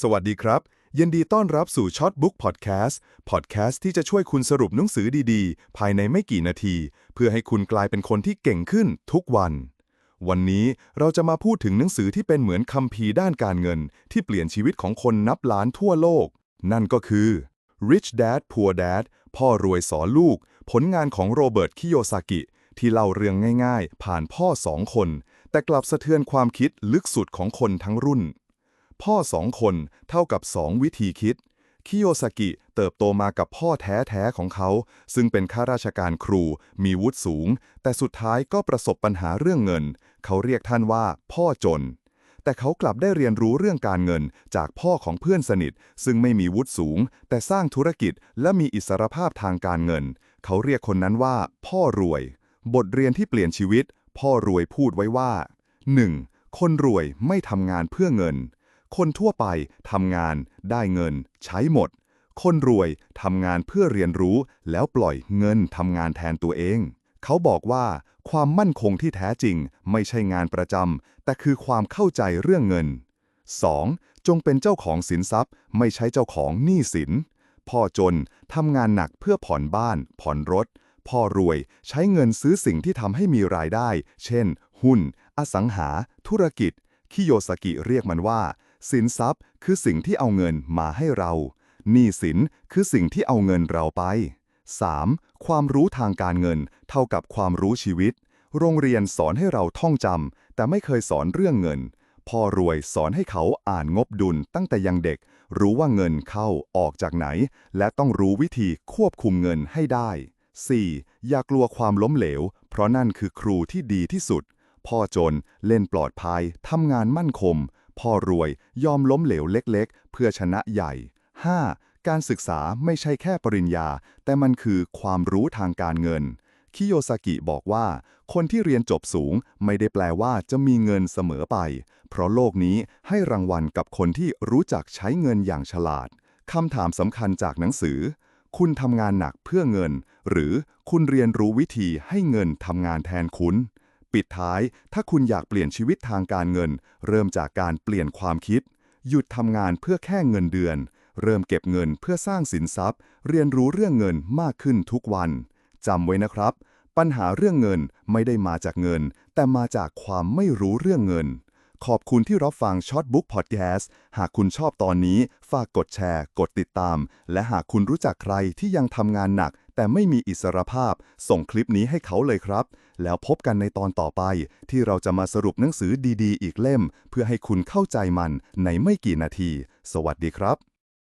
สวัสดีครับ ยินดีต้อนรับสู่ช็อตบุ๊กพอดแคสต์พอดแคสต์ที่จะช่วยคุณสรุปหนังสือดีๆ ภายในไม่กี่นาที เพื่อให้คุณกลายเป็นคนที่เก่งขึ้นทุกวัน วันนี้เราจะมาพูดถึงหนังสือที่เป็นเหมือนคัมภีร์ด้านการเงิน ที่เปลี่ยนชีวิตของคนนับล้านทั่วโลก นั่นก็คือ Rich Dad Poor Dad พ่อรวยสอนลูก ผลงานของโรเบิร์ตคิโยซากิ ที่เล่าเรื่องง่ายๆ ผ่านพ่อสองคน แต่กลับสะเทือนความคิดลึกสุดของคนทั้งรุ่น พ่อสองคนเท่ากับสองวิธีคิด คิโยซากิเติบโตมากับพ่อแท้ๆของเขา ซึ่งเป็นข้าราชการครู มีวุฒิสูง แต่สุดท้ายก็ประสบปัญหาเรื่องเงิน เขาเรียกท่านว่าพ่อจน แต่เขากลับได้เรียนรู้เรื่องการเงินจากพ่อของเพื่อนสนิท ซึ่งไม่มีวุฒิสูง แต่สร้างธุรกิจและมีอิสรภาพทางการเงิน เขาเรียกคนนั้นว่า พ่อรวย บทเรียนที่เปลี่ยนชีวิต พ่อรวยพูดไว้ว่า 1. คนรวยไม่ทำงานเพื่อเงิน คนทั่วไปทำงาน ได้เงิน ใช้หมด คนรวยทำงานเพื่อเรียนรู้ แล้วปล่อยเงินทำงานแทนตัวเอง เขาบอกว่า ความมั่นคงที่แท้จริง ไม่ใช่งานประจำแต่คือความเข้าใจเรื่องเงิน 2. จงเป็นเจ้าของสินทรัพย์ ไม่ใช่เจ้าของหนี้สิน พ่อจนทำงานหนักเพื่อผ่อนบ้าน ผ่อนรถ พ่อรวยใช้เงินซื้อสิ่งที่ทำให้มีรายได้ เช่น หุ้น อสังหา ธุรกิจ คิโยสกิเรียกมันว่า สินทรัพย์คือสิ่งที่เอาเงินมาให้เราหนี้สินคือสิ่งที่เอาเงินเราไป 3. ความรู้ทางการเงิน เท่ากับความรู้ชีวิต โรงเรียนสอนให้เราท่องจำแต่ไม่เคยสอนเรื่องเงิน พ่อรวยสอนให้เขาอ่านงบดุลตั้งแต่ยังเด็ก รู้ว่าเงินเข้าออกจากไหน และต้องรู้วิธีควบคุมเงินให้ได้ 4. อย่ากลัวความล้มเหลว เพราะนั่นคือครูที่ดีที่สุด พ่อจนเล่นปลอดภัยทำงานมั่นคง พ่อรวยยอมล้มเหลวเล็กๆ เพื่อชนะใหญ่ 5. การศึกษาไม่ใช่แค่ปริญญา แต่มันคือความรู้ทางการเงิน คิโยซากิบอกว่า คนที่เรียนจบสูงไม่ได้แปลว่าจะมีเงินเสมอไป เพราะโลกนี้ให้รางวัลกับคนที่รู้จักใช้เงินอย่างฉลาดคำถามสำคัญจากหนังสือ คุณทำงานหนักเพื่อเงิน หรือคุณเรียนรู้วิธีให้เงินทำงานแทนคุณ ปิดท้าย ถ้าคุณอยากเปลี่ยนชีวิตทางการเงิน เริ่มจากการเปลี่ยนความคิด หยุดทำงานเพื่อแค่เงินเดือน เริ่มเก็บเงินเพื่อสร้างสินทรัพย์ เรียนรู้เรื่องเงินมากขึ้นทุกวันจำไว้นะครับ ปัญหาเรื่องเงินไม่ได้มาจากเงิน แต่มาจากความไม่รู้เรื่องเงิน ขอบคุณที่รับฟังช็อตบุ๊กพอดแคสต์หากคุณชอบตอนนี้ ฝากกดแชร์ กดติดตาม และหากคุณรู้จักใครที่ยังทำงานหนัก แต่ไม่มีอิสรภาพ ส่งคลิปนี้ให้เขาเลยครับ แล้วพบกันในตอนต่อไป ที่เราจะมาสรุปหนังสือดีๆ อีกเล่ม เพื่อให้คุณเข้าใจมันในไม่กี่นาที สวัสดีครับ